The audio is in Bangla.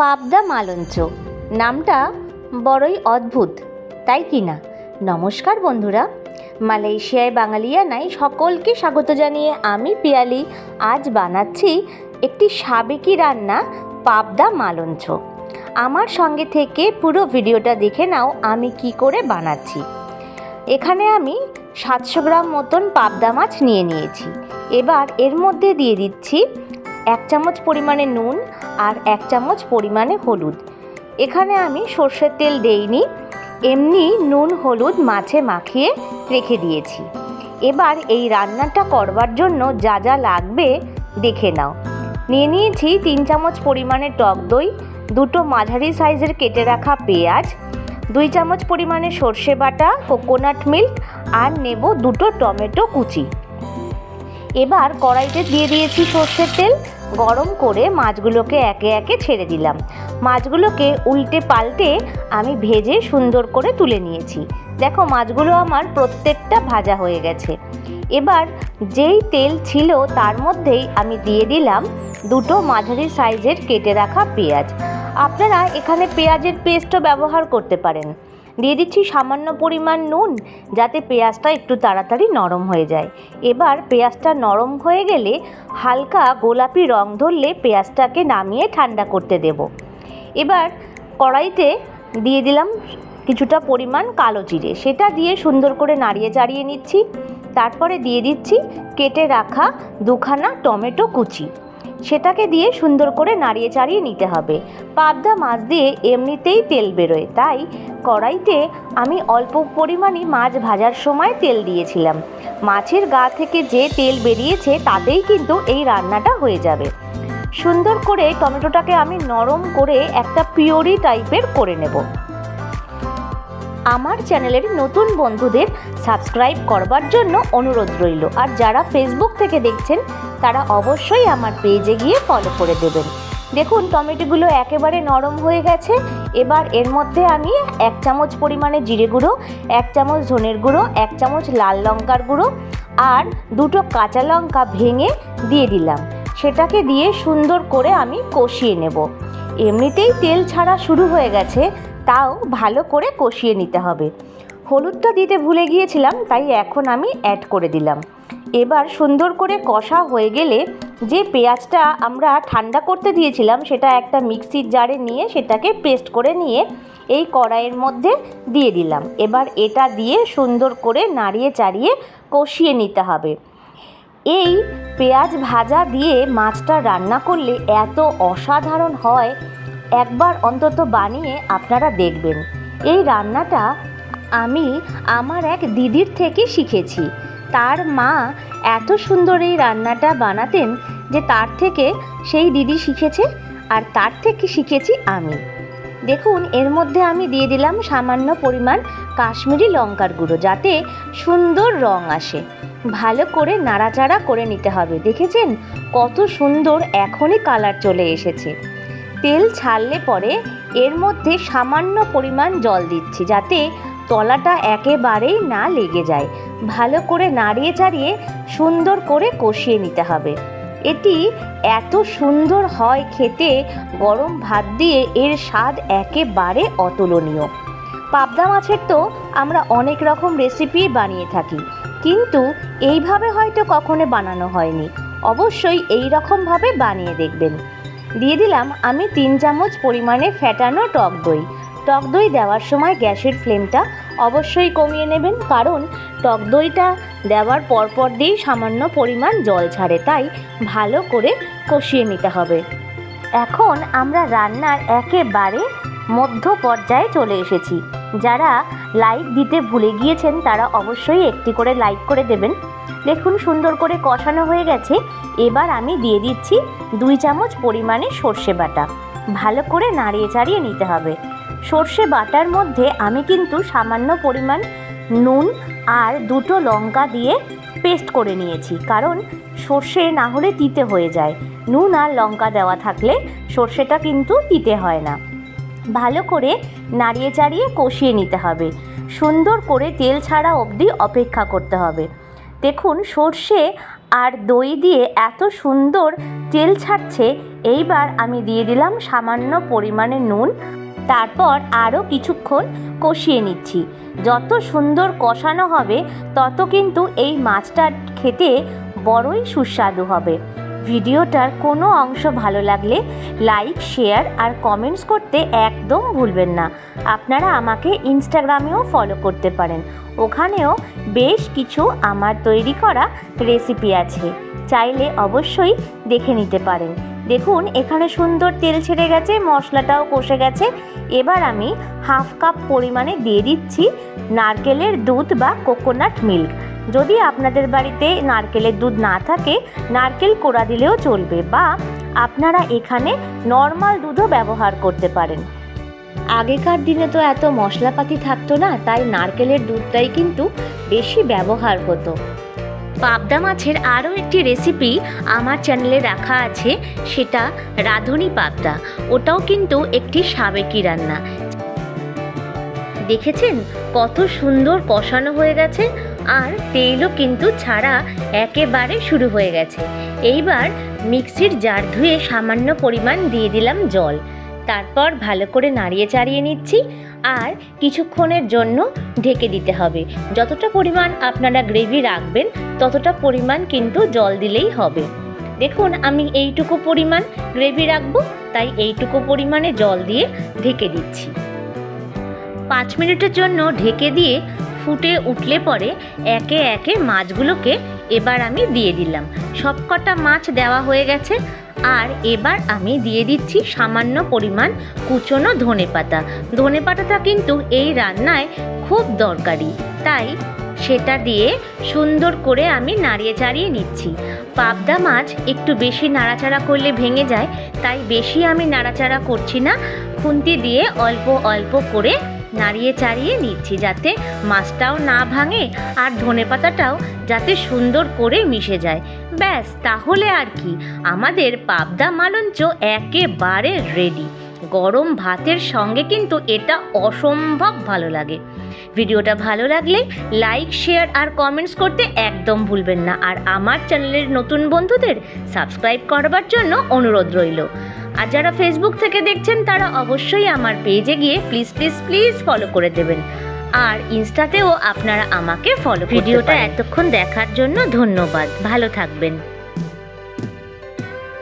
পাবদা মালঞ্চ। নামটা বড়ই অদ্ভুত, তাই কি না? নমস্কার বন্ধুরা, মালয়েশিয়ায় বাঙালিয়ানায় সকলকে স্বাগত জানিয়ে আমি পিয়ালি। আজ বানাচ্ছি একটি সাবেকি রান্না, পাবদা মালঞ্চ। আমার সঙ্গে থেকে পুরো ভিডিওটা দেখে নাও আমি কি করে বানাচ্ছি। এখানে আমি সাতশো গ্রাম মতন পাবদা মাছ নিয়ে নিয়েছি। এবার এর মধ্যে দিয়ে দিচ্ছি এক চামচ পরিমাণে নুন আর এক চামচ পরিমাণে হলুদ। এখানে আমি সর্ষের তেল দেইনি, এমনি নুন হলুদ মাছে মাখিয়ে রেখে দিয়েছি। এবার এই রান্নাটা করবার জন্য যা যা লাগবে দেখে নাও। নিয়ে নিয়েছি তিন চামচ পরিমাণে টক দই, দুটো মাঝারি সাইজের কেটে রাখা পেঁয়াজ, দুই চামচ পরিমাণে সর্ষে বাটা, কোকোনাট মিল্ক আর নেব দুটো টমেটো কুচি। এবার কড়াইতে দিয়ে দিয়েছি সর্ষের তেল। গরম করে মাছগুলোকে একে একে ছেড়ে দিলাম। মাছগুলোকে উল্টে পাল্টে আমি ভেজে সুন্দর করে তুলে নিয়েছি। দেখো, মাছগুলো আমার প্রত্যেকটা ভাজা হয়ে গেছে। এবার যেই তেল ছিল তার মধ্যেই আমি দিয়ে দিলাম দুটো মাঝারি সাইজের কেটে রাখা পেঁয়াজ। আপনারা এখানে পেঁয়াজের পেস্টও ব্যবহার করতে পারেন। দিয়ে দিচ্ছি সামান্য পরিমাণ নুন যাতে পেঁয়াজটা একটু তাড়াতাড়ি নরম হয়ে যায়। এবার পেঁয়াজটা নরম হয়ে গেলে হালকা গোলাপি রং ধরলে পেঁয়াজটাকে নামিয়ে ঠান্ডা করতে দেব। এবার কড়াইতে দিয়ে দিলাম কিছুটা পরিমাণ কালো জিরে। সেটা দিয়ে সুন্দর করে নাড়িয়ে চাড়িয়ে নিচ্ছি। তারপরে দিয়ে দিচ্ছি কেটে রাখা দুখানা টমেটো কুচি। সেটাকে দিয়ে সুন্দর করে নাড়িয়ে চাড়িয়ে নিতে হবে। পাবদা মাছ দিয়ে এমনিতেই তেল বেরোয়। তাই কড়াইতে আমি অল্প পরিমাণই মাছ ভাজার সময় তেল দিয়েছিলাম। মাছের গা থেকে যে তেল বেরিয়েছে, তাতেই কিন্তু এই রান্নাটা হয়ে যাবে। সুন্দর করে টমেটোটাকে আমি নরম করে একটা পিওরি টাইপের করে নেব। আমার চ্যানেলের নতুন বন্ধুদের সাবস্ক্রাইব করবার জন্য অনুরোধ রইল। আর যারা ফেসবুক থেকে দেখছেন তারা অবশ্যই আমার পেজে গিয়ে ফলো করে দেবেন। দেখুন, টমেটোগুলো একেবারে নরম হয়ে গেছে। এবার এর মধ্যে আমি এক চামচ পরিমাণে জিরে গুঁড়ো, এক চামচ ধনের গুঁড়ো, এক চামচ লাল লঙ্কার গুঁড়ো আর দুটো কাঁচা লঙ্কা ভেঙে দিয়ে দিলাম। সেটাকে দিয়ে সুন্দর করে আমি কষিয়ে নেব। এমনিতেই তেল ছাড়া শুরু হয়ে গেছে, তাও ভালো করে কষিয়ে নিতে হবে। হলুদটা দিতে ভুলে গিয়েছিলাম, তাই এখন আমি অ্যাড করে দিলাম। এবার সুন্দর করে কষা হয়ে গেলে যে পেঁয়াজটা আমরা ঠান্ডা করতে দিয়েছিলাম, সেটা একটা মিক্সির জারে নিয়ে সেটাকে পেস্ট করে নিয়ে এই কড়াইয়ের মধ্যে দিয়ে দিলাম। এবার এটা দিয়ে সুন্দর করে নাড়িয়ে চাড়িয়ে কষিয়ে নিতে হবে। এই পেঁয়াজ ভাজা দিয়ে মাছটা রান্না করলে এত অসাধারণ হয়, একবার অন্তত বানিয়ে আপনারা দেখবেন। এই রান্নাটা আমি আমার এক দিদির থেকে শিখেছি। তার মা এত সুন্দর এই রান্নাটা বানাতেন যে তার থেকে সেই দিদি শিখেছে আর তার থেকে শিখেছি আমি। দেখুন, এর মধ্যে আমি দিয়ে দিলাম সামান্য পরিমাণ কাশ্মীরি লঙ্কার গুঁড়ো যাতে সুন্দর রং আসে। ভালো করে নাড়াচাড়া করে নিতে হবে। দেখেছেন? কত সুন্দর এখনই কালার চলে এসেছে। তেল ছাড়লে পরে এর মধ্যে সামান্য পরিমাণ জল দিচ্ছি যাতে তলাটা একেবারেই না লেগে যায়। ভালো করে নাড়িয়ে চাড়িয়ে সুন্দর করে কষিয়ে নিতে হবে। এটি এত সুন্দর হয় খেতে, গরম ভাত দিয়ে এর স্বাদ একেবারে অতুলনীয়। পাবদা মাছের তো আমরা অনেক রকম রেসিপি বানিয়ে থাকি, কিন্তু এইভাবে হয়তো কখনো বানানো হয়নি। অবশ্যই এই রকমভাবে বানিয়ে দেখবেন। দিয়ে দিলাম আমি তিন চামচ পরিমাণে ফ্যাটানো টক দই। টক দই দেওয়ার সময় গ্যাসের ফ্লেমটা অবশ্যই কমিয়ে নেবেন, কারণ টক দইটা দেওয়ার পরপর দিয়েই সামান্য পরিমাণ জল ছাড়ে, তাই ভালো করে কষিয়ে নিতে হবে। এখন আমরা রান্নার একেবারে মধ্য পর্যায়ে চলে এসেছি। যারা লাইক দিতে ভুলে গিয়েছেন, তারা অবশ্যই একটি করে লাইক করে দেবেন। দেখুন, সুন্দর করে কষানো হয়ে গেছে। এবার আমি দিয়ে দিচ্ছি দুই চামচ পরিমাণে সর্ষে বাটা। ভালো করে নাড়িয়ে চাড়িয়ে নিতে হবে। সর্ষে বাটার মধ্যে আমি কিন্তু সামান্য পরিমাণ নুন আর দুটো লঙ্কা দিয়ে পেস্ট করে নিয়েছি। কারণ সর্ষে না হলে তিতে হয়ে যায়। নুন আর লঙ্কা দেওয়া থাকলে সর্ষেটা কিন্তু তিতে হয় না। ভালো করে নাড়িয়ে চাড়িয়ে কষিয়ে নিতে হবে। সুন্দর করে তেল ছাড়া অবধি অপেক্ষা করতে হবে। দেখুন, সর্ষে আর দই দিয়ে এত সুন্দর তেল ছাড়ছে। এইবার আমি দিয়ে দিলাম সামান্য পরিমাণে নুন তারপর আরও কিছুক্ষণ কষিয়ে নিচ্ছি। যত সুন্দর কষানো হবে, তত কিন্তু এই মাছটা খেতে বড়ই সুস্বাদু হবে। ভিডিওটার কোনো অংশ ভালো লাগলে লাইক, শেয়ার আর কমেন্টস করতে একদম ভুলবেন না। আপনারা আমাকে ইনস্টাগ্রামেও ফলো করতে পারেন। ওখানেও বেশ কিছু আমার তৈরি করা রেসিপি আছে। চাইলে অবশ্যই দেখে নিতে পারেন। দেখুন, এখানে সুন্দর তেল ছেড়ে গেছে, মশলাটাও কষে গেছে। এবার আমি হাফ কাপ পরিমাণে দিয়ে দিচ্ছি নারকেলের দুধ বা কোকোনাট মিল্ক। যদি আপনাদের বাড়িতে নারকেলের দুধ না থাকে, নারকেল কোড়া দিলেও চলবে বা আপনারা এখানে নর্মাল দুধও ব্যবহার করতে পারেন। আগেকার দিনে তো এত মশলাপাতি থাকতো না, তাই নারকেলের দুধটাই কিন্তু বেশি ব্যবহার হতো। পাবদা মাছের আরও একটি রেসিপি আমার চ্যানেলে রাখা আছে, সেটা রাঁধুনি পাবদা। ওটাও কিন্তু একটি সাবেকি রান্না। দেখেছেন? কত সুন্দর কষানো হয়ে গেছে, আর তেলও কিন্তু ছাড়া একেবারে শুরু হয়ে গেছে। এইবার মিক্সির জার ধুয়ে সামান্য পরিমাণ দিয়ে দিলাম জল। তারপর ভালো করে নাড়িয়ে চাড়িয়ে নিচ্ছি। আর কিছুক্ষণের জন্য ঢেকে দিতে হবে। যতটা পরিমাণ আপনারা গ্রেভি রাখবেন, ততটা পরিমাণ কিন্তু জল দিলেই হবে। দেখুন, আমি এইটুকু পরিমাণ গ্রেভি রাখব, তাই এইটুকু পরিমাণে জল দিয়ে ঢেকে দিচ্ছি। পাঁচ মিনিটের জন্য ঢেকে দিয়ে ফুটে উঠলে পরে একে একে মাছগুলোকে এবার আমি দিয়ে দিলাম। সবকটা মাছ দেওয়া হয়ে গেছে। আর এবার আমি দিয়ে দিচ্ছি সামান্য পরিমাণ কুচনো ধনে পাতা। ধনে পাতাটা কিন্তু এই রান্নায় খুব দরকারি। তাই সেটা দিয়ে সুন্দর করে আমি নাড়িয়ে চাড়িয়ে নিচ্ছি। পাবদা মাছ একটু বেশি নাড়াচাড়া করলে ভেঙে যায়, তাই বেশি আমি নাড়াচাড়া করছি না। খুন্তি দিয়ে অল্প অল্প করে নাড়িয়ে চাড়িয়ে নিচ্ছি যাতে মাছটাও না ভাঙে আর ধনেপাতাটাও যাতে সুন্দর করে মিশে যায়। ব্যাস, তাহলে আর কি। আমাদের পাবদা মালঞ্চ একেবারে রেডি গরম ভাতের সঙ্গে কিন্তু এটা অসম্ভব ভালো লাগে। ভিডিওটা ভালো লাগলে লাইক শেয়ার আর কমেন্টস করতে একদম ভুলবেন না। আর আমার চ্যানেলের নতুন বন্ধুদের সাবস্ক্রাইব করবার জন্য অনুরোধ রইল। আর যারা ফেসবুক থেকে দেখছেন, তারা অবশ্যই আমার পেজে গিয়ে প্লিজ প্লিজ প্লিজ ফলো করে দেবেন। আর ইনস্টাতেও আপনারা আমাকে ফলো ভিডিওটা এতক্ষণ দেখার জন্য ধন্যবাদ। ভালো থাকবেন।